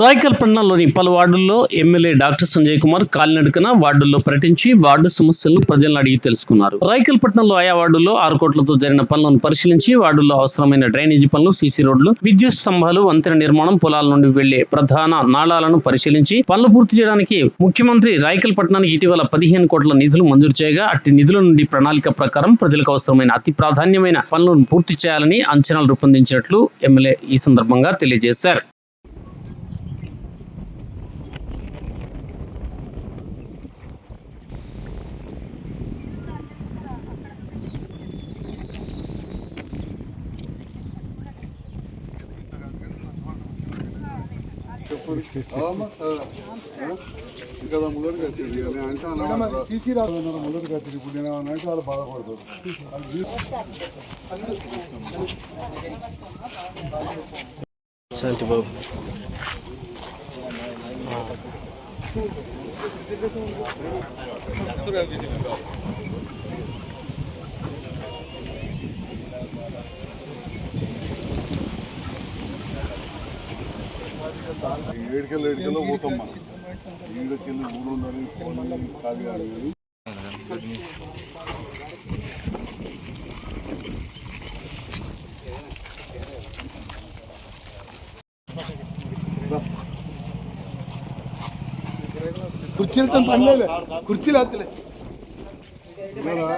రాయకల్పట్నంలోని పలు వార్డుల్లో MLA doctor Sanjay Kumar కాలినడకన వార్డుల్లో పర్యటించి వార్డు సమస్యలను ప్రజలను అడిగి తెలుసుకున్నారు. రాయకల్పట్నంలో ఆయా వార్డుల్లో ఆరు కోట్లతో జరిగిన పనులను పరిశీలించి వార్డుల్లో అవసరమైన డ్రైనేజీ పనులు సీసీ రోడ్లు విద్యుత్ స్తంభాలు వంతెన నిర్మాణం పొలాల నుండి వెళ్ళే ప్రధాన నాళాలను పరిశీలించి పనులు పూర్తి చేయడానికి ముఖ్యమంత్రి రాయకల్పట్నానికి ఇటీవల పదిహేను కోట్ల నిధులు మంజూరు చేయగా అట్టి నిధుల నుండి ప్రణాళిక ప్రకారం ప్రజలకు అవసరమైన అతి ప్రాధాన్యమైన పనులను పూర్తి చేయాలని అంచనాలు రూపొందించినట్లు ఎమ్మెల్యే ఈ సందర్భంగా తెలియజేశారు. ఇంకా ముందరికి వచ్చింది నేను అంటాను సీసీ రాదు ముందరికి వచ్చింది ఇప్పుడు నేను ఏమన్నా అంటే వాళ్ళు బాధపడతారు అది తీసు- ఏడుకెళ్ళి ఏడుకెళ్ళి పోతాం మనం ఈడకెళ్ళి ఊరు ఉందని ఫోన్ ఖాళీ కాదు కానీ కుర్చీలతో పనిలేదు కుర్చీలు వద్దలే ఉన్నారా?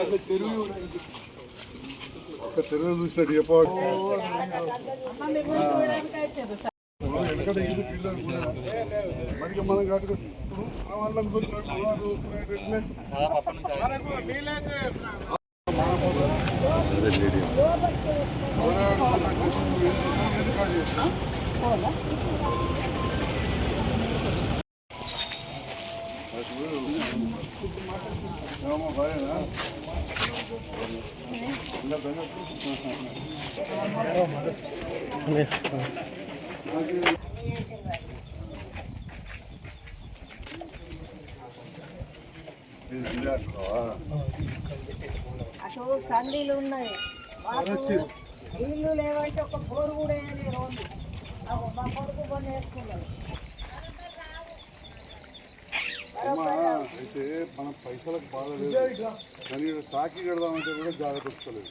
ఒక చెరువు చూసినట్టు చెప్పవచ్చు ఎందుకంటే మనం వాళ్ళని అటు సండీలు ఉన్నాయి మాకు ఇల్లు లేవంటే ఒక బోరు కూడా వేయలేదు రోజు మా కొడుకు కొన్ని వేసుకున్నాడు అమ్మా, అయితే మన పైసలకు బాధ లేదు. కానీ టాకీ కడదామంటే కూడా జాగ్రత్త వస్తలేదు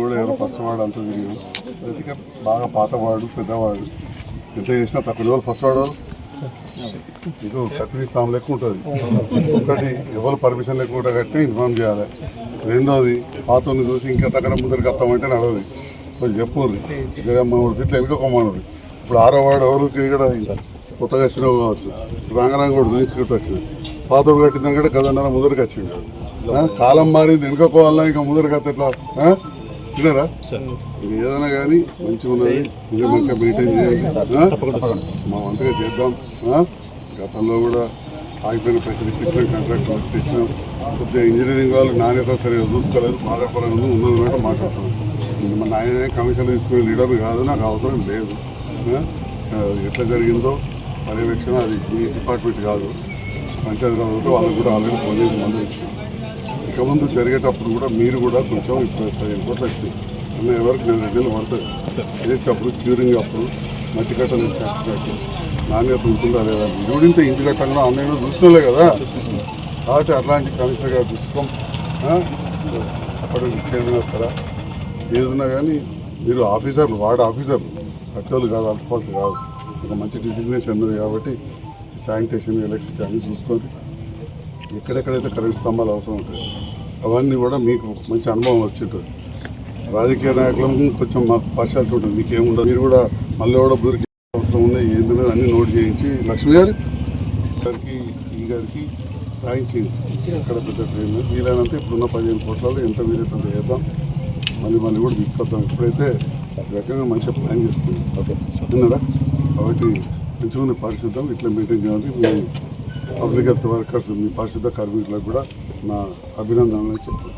కూడా ఫస్ట్ వాడు అంత తిరిగి బాగా పాతవాడు పెద్దవాడు. ఎంత చేసినా తక్కువ వాళ్ళు ఫస్ట్ వాడు ఇంకో ఇదో కత్తిరి స్థానం లెక్క ఉంటుంది. ఒకటి ఎవరు పర్మిషన్ లేకుండా కట్టి ఇన్ఫార్మ్ చేయాలి. రెండోది పాతని చూసి ఇంకా తగ్గడం ముందరికి వస్తామంటే నడవదు. కొంచెం చెప్పు మూడు ఫీట్లు వెనుకోమన్నాడు ఇప్పుడు ఆరో వాడు ఎవరికి ఇక్కడ కొత్తగా వచ్చినావు కావచ్చు. రంగరంగ కూడా చూపించుకుంటూ వచ్చింది పాతోడు కట్టిందని కూడా కదన్నర ముందరికి వచ్చిండు ఆ? కాలం మారింది. వెనుకోవాలన్నా ఇంకా ముందరికి వస్తే ఎట్లా? విన్నారా ఇది ఏదైనా కానీ మంచిగా ఉన్నది. ఇది మంచిగా మెయింటైన్ చేయాలి? మా వంతుగా చేద్దాం? గతంలో కూడా ఆగిపోయిన పైసలు ఇప్పించిన కాంట్రాక్ట్ వర్క్ తెచ్చినాం కొద్దిగా ఇంజనీరింగ్ వాళ్ళు నాణ్యత సరిగా చూసుకోలేదు. బాధపడను ఉన్నది మాట మాట్లాడుతున్నాం. మా నాయనే కమిషన్ తీసుకునే లీడర్ కాదు నాకు అవసరం లేదు. ఎట్లా జరిగిందో పర్యవేక్షణ అది డిపార్ట్మెంట్ కాదు. పంచాయతీరాజ్ ఒకటి వాళ్ళకి కూడా ఆల్రెడీ ఫోన్ చేసి మందు ఇచ్చాం. ఇక ముందు జరిగేటప్పుడు కూడా మీరు కూడా కొంచెం ఇప్పుడు పదిహేను కోట్లు వచ్చింది అన్న ఎవరికి నేను రెండు నెలలు పడుతుంది వేసేటప్పుడు క్యూరింగ్ అప్పుడు మట్టి కట్టలు కట్టినట్టు నాణ్యత ఉంటుందా లేదా? ఇంత ఇంటి కట్టంగా ఆన్లైన్లో చూసినలే కదా. కాబట్టి అట్లాంటి కమిషనర్ గారు చూసుకోం ఆ? అప్పుడు చైర్మన్ వస్తారా ఏదన్నా కానీ మీరు ఆఫీసర్లు వార్డు ఆఫీసర్లు అట్టోలు కాదు అల్పపాలు కాదు. ఒక మంచి డిసిగ్నేషన్ ఉన్నది కాబట్టి శానిటేషన్ ఎలక్ట్రిసిటీ అన్నీ చూసుకొని ఎక్కడెక్కడైతే కరెంట్ స్తంభాలు అవసరం ఉంటాయి అవన్నీ కూడా మీకు మంచి అనుభవం వచ్చింటుంది. రాజకీయ నాయకులకు కొంచెం మాకు పార్షాలిటీ ఉంటుంది మీకు ఏముండదు మీరు కూడా మళ్ళీ కూడా దూరికి అవసరం ఉన్నాయి ఏంటనేది అన్నీ నోట్ చేయించి లక్ష్మి గారు గారికి ఈ గారికి రాయించింది అక్కడ పెద్ద ట్రైన్ వీలైనంత ఇప్పుడున్న పదిహేను కోట్లలో ఎంత వీలైతే చేద్దాం. మళ్ళీ మళ్ళీ కూడా తీసుకొద్దాం. ఇప్పుడైతే ఈ రకంగా మంచిగా ప్లాన్ చేసుకుందాం ఓకే. విన్నారా? కాబట్టి మంచిగా పారిశుద్ధం ఇట్లా మెయింటైన్ చేయాలి. మీ పబ్లిక్ హెల్త్ వర్కర్స్ మీ పారిశుద్ధ కార్మికులకు కూడా నా అభినందనలు చెప్తాను